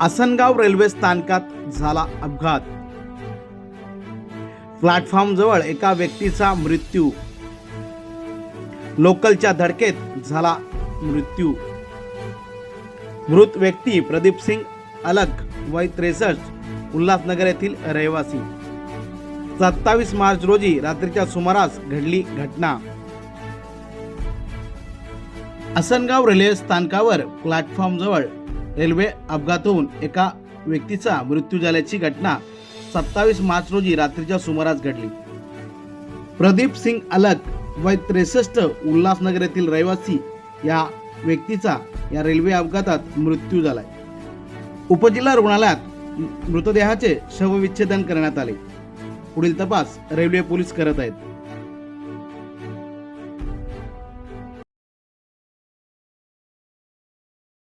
Asangaon railway स्थानकात झाला अपघात. प्लॅटफॉर्म जवळ एका व्यक्तीचा मृत्यू. लोकलच्या धडकेत झाला मृत्यू. मृत व्यक्ती प्रदीप सिंग अलग वय त्रेसष्ट उल्हासनगर येथील रहिवासी. सत्तावीस मार्च रोजी रात्रीच्या सुमारास घडली घटना. आसनगाव रेल्वे स्थानकावर प्लॅटफॉर्म जवळ रेल्वे अपघात होऊन एका व्यक्तीचा मृत्यू झाल्याची घटना सत्तावीस मार्च रोजी रात्रीच्या सुमारास घडली. प्रदीप सिंग अलक वय त्रेसष्ट उल्हासनगर येथील रहिवासी या व्यक्तीचा या रेल्वे अपघातात मृत्यू झालाय. उपजिल्हा रुग्णालयात मृतदेहाचे शवविच्छेदन करण्यात आले. पुढील तपास रेल्वे पोलीस करत आहेत.